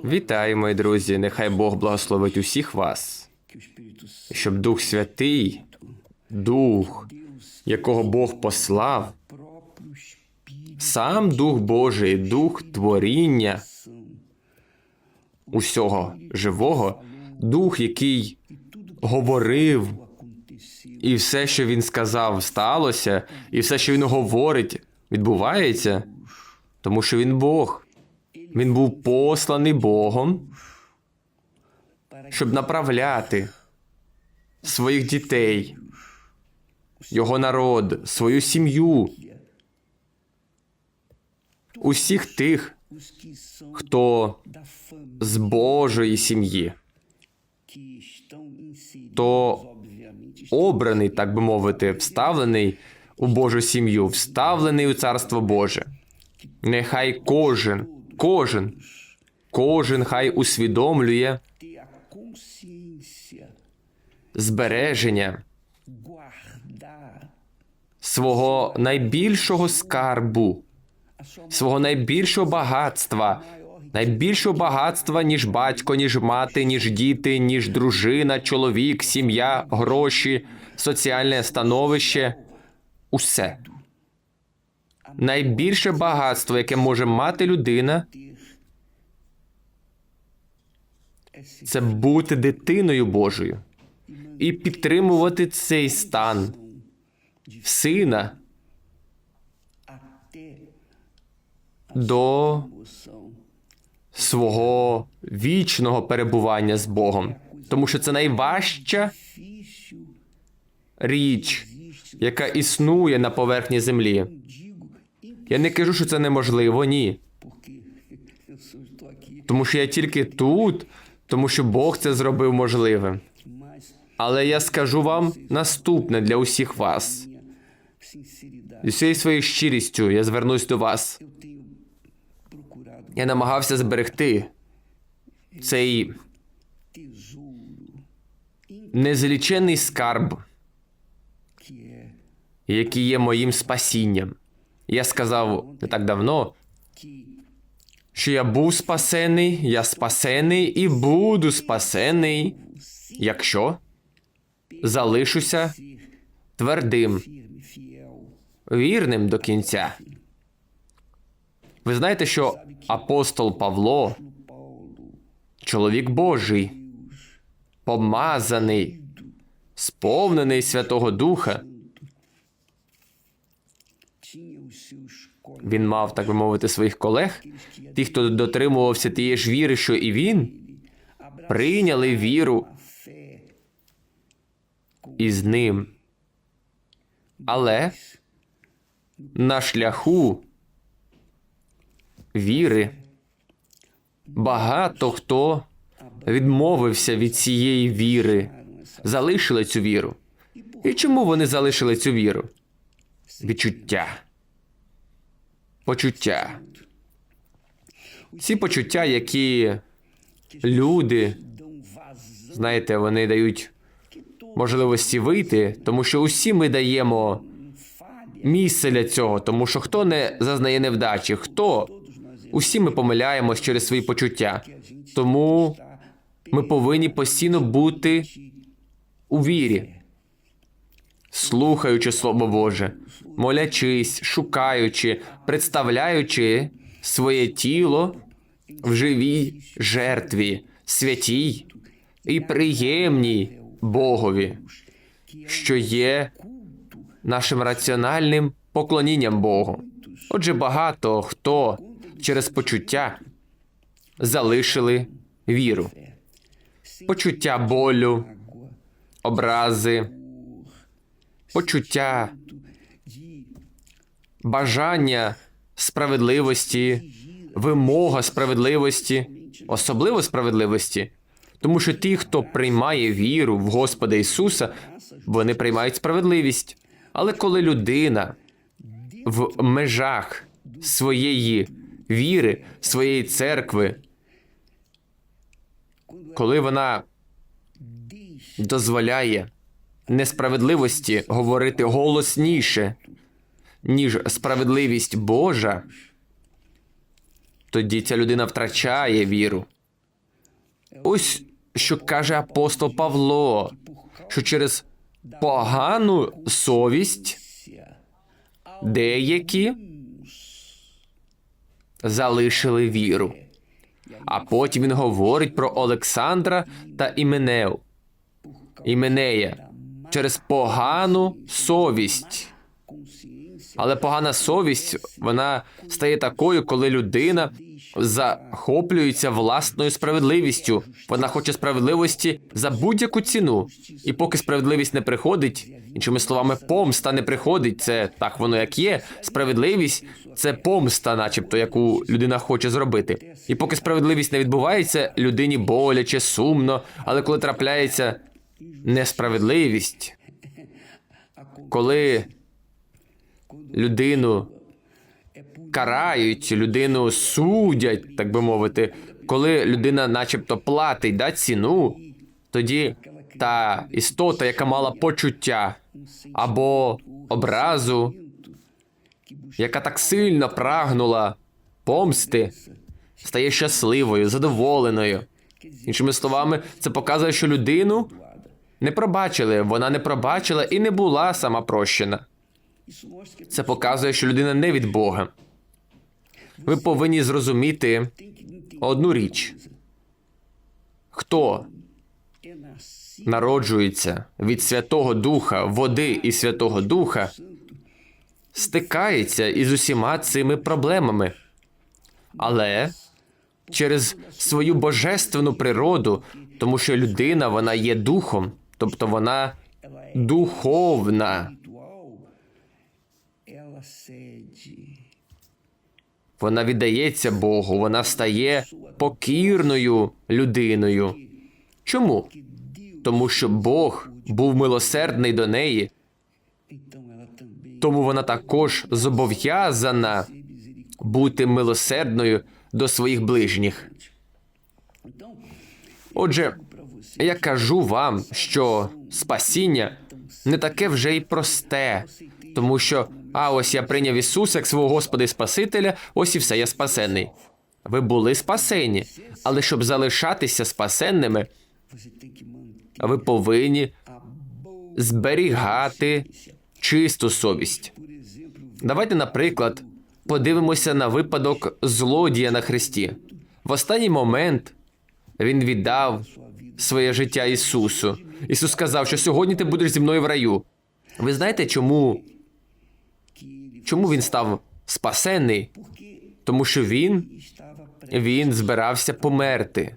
Вітаю, мої друзі! Нехай Бог благословить усіх вас, щоб Дух Святий, Дух, якого Бог послав, сам Дух Божий, Дух творіння усього живого, Дух, який говорив, і все, що він сказав, сталося, і все, що він говорить, відбувається, тому що він Бог. Він був посланий Богом, щоб направляти своїх дітей, його народ, свою сім'ю, усіх тих, хто з Божої сім'ї, то обраний, так би мовити, вставлений у Божу сім'ю, вставлений у Царство Боже. Нехай кожен, кожен, кожен хай усвідомлює збереження свого найбільшого скарбу, свого найбільшого багатства, найбільшого багатства, ніж батько, ніж мати, ніж діти, ніж дружина, чоловік, сім'я, гроші, соціальне становище усе. Найбільше багатство, яке може мати людина, це бути дитиною Божою і підтримувати цей стан сина до свого вічного перебування з Богом, тому що це найважча річ, яка існує на поверхні землі. Я не кажу, що це неможливо, ні. Тому що я тільки тут, тому що Бог це зробив можливим. Але я скажу вам наступне для усіх вас. Зі всією своєю щирістю я звернусь до вас. Я намагався зберегти цей незлічений скарб, який є моїм спасінням. Я сказав не так давно, що я був спасений, я спасений і буду спасений, якщо залишуся твердим, вірним до кінця. Ви знаєте, що апостол Павло, чоловік Божий, помазаний, сповнений Святого Духа, він мав, так би мовити, своїх колег, ті, хто дотримувався тієї ж віри, що і він, прийняли віру із ним. Але на шляху віри багато хто відмовився від цієї віри, залишили цю віру. І чому вони залишили цю віру? Відчуття. Почуття. Ці почуття, які люди, знаєте, вони дають можливості вийти, тому що усі ми даємо місце для цього, тому що хто не зазнає невдачі, хто усі ми помиляємось через свої почуття. Тому ми повинні постійно бути у вірі, слухаючи Слово Боже, молячись, шукаючи, представляючи своє тіло в живій жертві, святій і приємній Богові, що є нашим раціональним поклонінням Богу. Отже, багато хто через почуття залишили віру, почуття болю, образи, почуття бажання справедливості, вимога справедливості, особливо справедливості. Тому що ті, хто приймає віру в Господа Ісуса, вони приймають справедливість. Але коли людина в межах своєї віри, своєї церкви, коли вона дозволяє несправедливості говорити голосніше, ніж справедливість Божа, тоді ця людина втрачає віру. Ось що каже апостол Павло, що через погану совість деякі залишили віру. А потім він говорить про Олександра та Іменею. Іменея через погану совість. Але погана совість вона стає такою, коли людина захоплюється власною справедливістю. Вона хоче справедливості за будь-яку ціну. І поки справедливість не приходить, іншими словами, помста не приходить. Це так воно як є. Справедливість це помста, начебто, яку людина хоче зробити. І поки справедливість не відбувається, людині боляче, сумно. Але коли трапляється несправедливість, коли людину карають, людину судять, так би мовити, коли людина, начебто, платить да, ціну, тоді та істота, яка мала почуття або образу, яка так сильно прагнула помсти, стає щасливою, задоволеною. Іншими словами, це показує, що людину не пробачили, вона не пробачила і не була сама прощена. Це показує, що людина не від Бога. Ви повинні зрозуміти одну річ: хто народжується від Святого Духа, води і Святого Духа, стикається із усіма цими проблемами. Але через свою божественну природу, тому що людина вона є духом, тобто вона духовна. Вона віддається Богу, вона стає покірною людиною. Чому? Тому що Бог був милосердний до неї, тому вона також зобов'язана бути милосердною до своїх ближніх. Отже, я кажу вам, що спасіння не таке вже й просте, тому що а ось я прийняв Ісуса як свого Господа і Спасителя, ось і все, я спасенний. Ви були спасені, але щоб залишатися спасенними, ви повинні зберігати чисту совість. Давайте, наприклад, подивимося на випадок злодія на хресті. В останній момент він віддав своє життя Ісусу. Ісус сказав, що сьогодні ти будеш зі мною в раю. Ви знаєте, чому, чому він став спасенний? Тому що він, він збирався померти.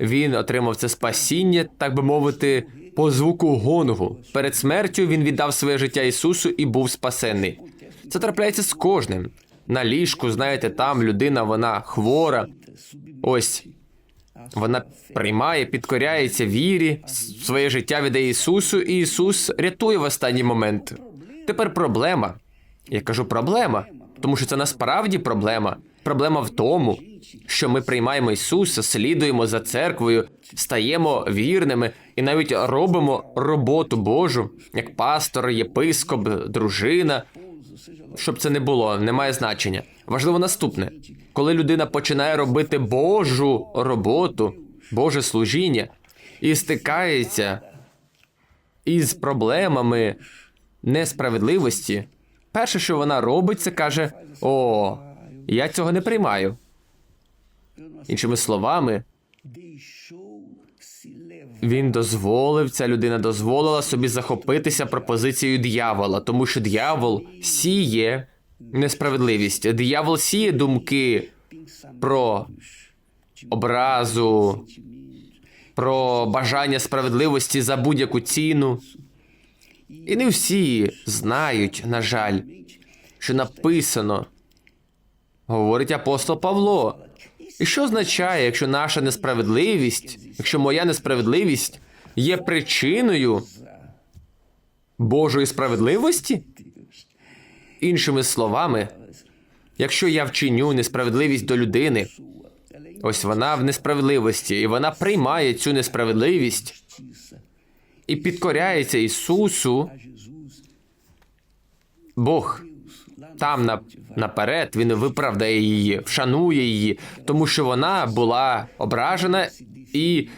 Він отримав це спасіння, так би мовити, по звуку гонгу. Перед смертю він віддав своє життя Ісусу і був спасений. Це трапляється з кожним. На ліжку, знаєте, там людина, вона хвора. Ось вона приймає, підкоряється вірі, своє життя віддає Ісусу, і Ісус рятує в останній момент. Тепер проблема. Я кажу проблема, тому що це насправді проблема. Проблема в тому, що ми приймаємо Ісуса, слідуємо за церквою, стаємо вірними і навіть робимо роботу Божу, як пастор, єпископ, дружина. Щоб це не було, не має значення. Важливо наступне: коли людина починає робити Божу роботу, Боже служіння і стикається із проблемами несправедливості, перше, що вона робить, це каже: О, я цього не приймаю. Іншими словами, він дозволив, ця людина дозволила собі захопитися пропозицією диявола, тому що диявол сіє несправедливість. Диявол сіє думки про образу, про бажання справедливості за будь-яку ціну. І не всі знають, на жаль, що написано, говорить апостол Павло. І що означає, якщо наша несправедливість, якщо моя несправедливість є причиною Божої справедливості? Іншими словами, якщо я вчиню несправедливість до людини, ось вона в несправедливості, і вона приймає цю несправедливість і підкоряється Ісусу, Бог там на, наперед він виправдає її, вшанує її, тому що вона була ображена і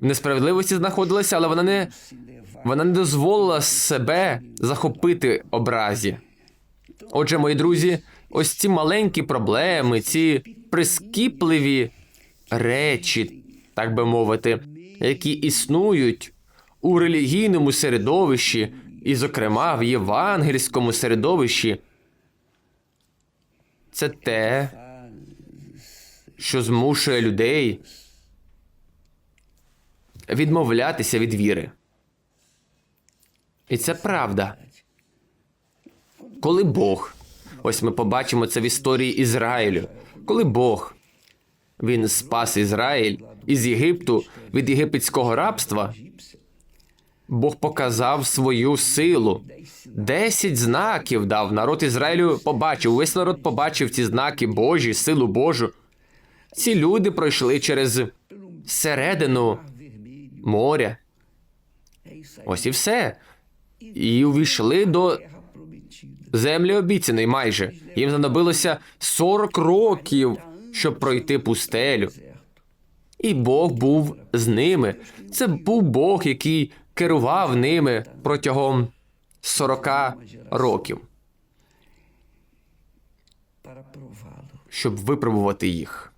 в несправедливості знаходилася, але вона не, вона не дозволила себе захопити образі. Отже, мої друзі, ось ці маленькі проблеми, ці прискіпливі речі, так би мовити, які існують у релігійному середовищі, і, зокрема, в євангельському середовищі, це те, що змушує людей відмовлятися від віри. І це правда. Коли Бог, ось ми побачимо це в історії Ізраїлю, коли Бог він спас Ізраїль із Єгипту від єгипетського рабства, Бог показав свою силу. Десять знаків дав. Народ Ізраїлю побачив. Весь народ побачив ці знаки Божі, силу Божу. Ці люди пройшли через середину моря. Ось і все. І увійшли до землі обіцяної майже. Їм знадобилося 40 років, щоб пройти пустелю. І Бог був з ними. Це був Бог, який керував ними протягом 40 років, щоб випробувати їх,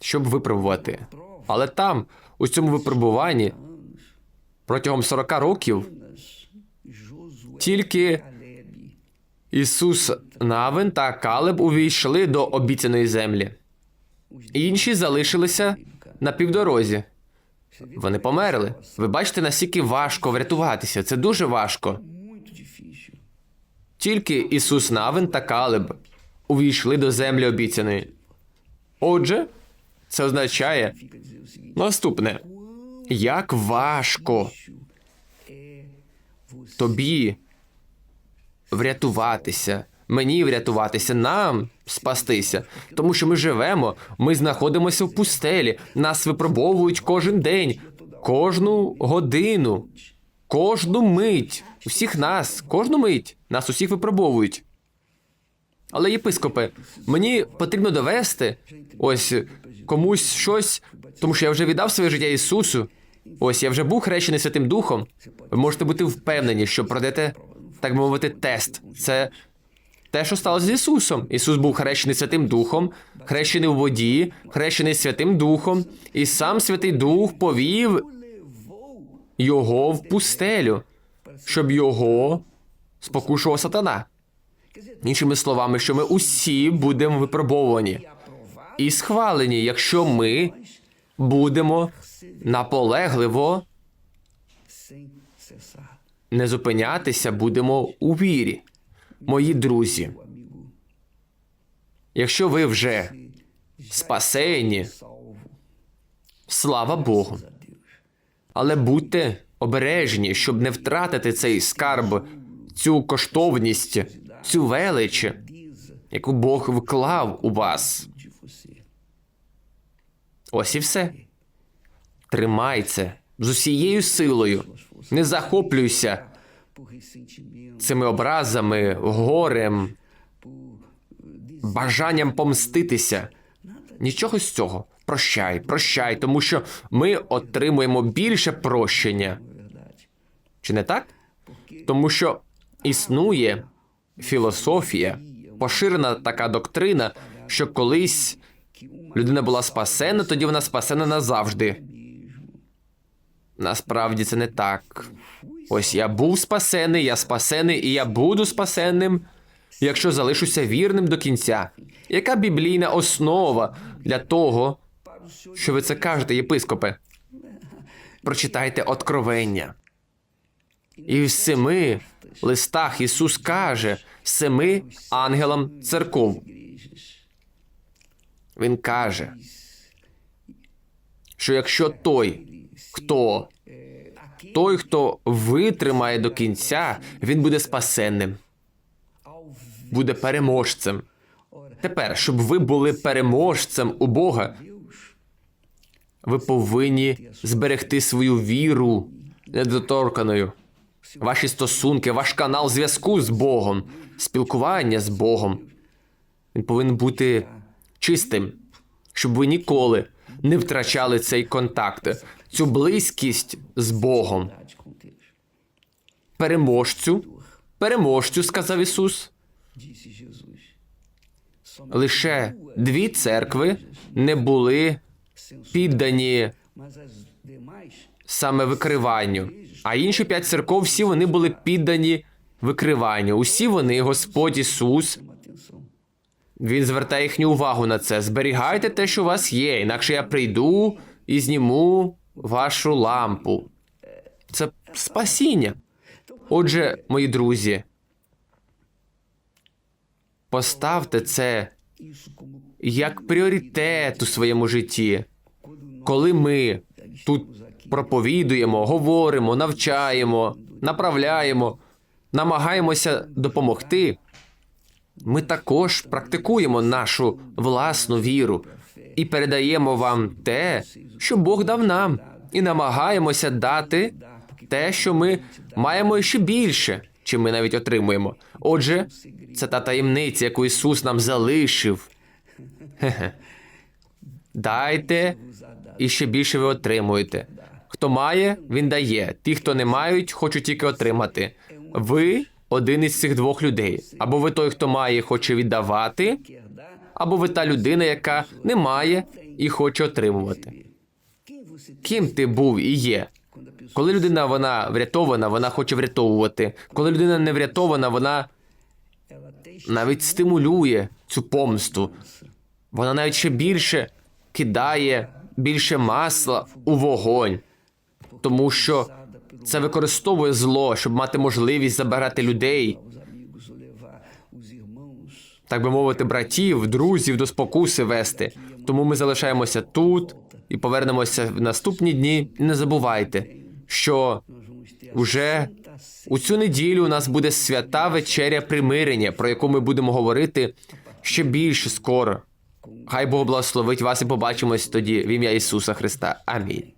щоб випробувати. Але там, у цьому випробуванні, протягом 40 років, тільки Ісус Навин та Калеб увійшли до обіцяної землі. Інші залишилися на півдорозі. Вони померли. Ви бачите, наскільки важко врятуватися. Це дуже важко. Тільки Ісус Навин та Калеб увійшли до землі обіцяної. Отже, це означає наступне: як важко тобі врятуватися, мені врятуватися, нам спастися. Тому що ми живемо, ми знаходимося в пустелі, нас випробовують кожен день, кожну годину, кожну мить. Усіх нас, кожну мить нас усіх випробовують. Але, єпископе, мені потрібно довести ось комусь щось, тому що я вже віддав своє життя Ісусу. Ось я вже був хрещений Святим Духом. Ви можете бути впевнені, що пройдете, так би мовити, тест. Це те, що сталося з Ісусом. Ісус був хрещений Святим Духом, хрещений у воді, хрещений Святим Духом, і сам Святий Дух повів його в пустелю, щоб його спокушував сатана. Іншими словами, що ми усі будемо випробовані і схвалені, якщо ми будемо наполегливо. Не зупинятися, будемо у вірі. Мої друзі, якщо ви вже спасені, слава Богу. Але будьте обережні, щоб не втратити цей скарб, цю коштовність, цю велич, яку Бог вклав у вас. Ось і все. Тримай це з усією силою. Не захоплюйся цими образами, горем, бажанням помститися. Нічого з цього. Прощай, прощай, тому що ми отримуємо більше прощення. Чи не так? Тому що існує філософія, поширена така доктрина, що колись людина була спасена, тоді вона спасена назавжди. Насправді це не так. Ось я був спасений, я спасений, і я буду спасенним, якщо залишуся вірним до кінця. Яка біблійна основа для того, що ви це кажете, єпископе? Прочитайте Откровення. І в семи листах Ісус каже семи ангелам церков. Він каже, що якщо той, хто той, хто витримає до кінця, він буде спасенним, буде переможцем. Тепер, щоб ви були переможцем у Бога, ви повинні зберегти свою віру недоторканою. ваші стосунки, ваш канал зв'язку з Богом, спілкування з Богом. Він повинен бути чистим, щоб ви ніколи не втрачали цей контакт, цю близькість з Богом. Переможцю, переможцю, сказав Ісус. Лише дві церкви не були піддані саме викриванню. А інші п'ять церков всі вони були піддані викриванню. Усі вони, Господь Ісус. Він звертає їхню увагу на це. Зберігайте те, що у вас є, інакше я прийду і зніму вашу лампу. Це спасіння. Отже, мої друзі, поставте це як пріоритет у своєму житті. Коли ми тут проповідуємо, говоримо, навчаємо, направляємо, намагаємося допомогти, ми також практикуємо нашу власну віру і передаємо вам те, що Бог дав нам, і намагаємося дати те, що ми маємо ще більше, чим ми навіть отримуємо. Отже, це та таємниця, яку Ісус нам залишив. Дайте, і ще більше ви отримуєте. Хто має, він дає. Ті, хто не мають, хочуть тільки отримати. Ви один із цих двох людей. Або ви той, хто має, хоче віддавати, або ви та людина, яка не має і хоче отримувати. Ким ти був і є? Коли людина вона врятована, вона хоче врятовувати. Коли людина не врятована, вона навіть стимулює цю помсту. Вона навіть ще більше кидає більше масла у вогонь, тому що це використовує зло, щоб мати можливість забирати людей, так би мовити, братів, друзів до спокуси вести. Тому ми залишаємося тут і повернемося в наступні дні. Не забувайте, що Ceia у цю неділю у нас буде свята вечеря примирення, про яку ми будемо говорити ще більше скоро. Хай Бог благословить вас і побачимось тоді в ім'я Ісуса Христа. Амінь.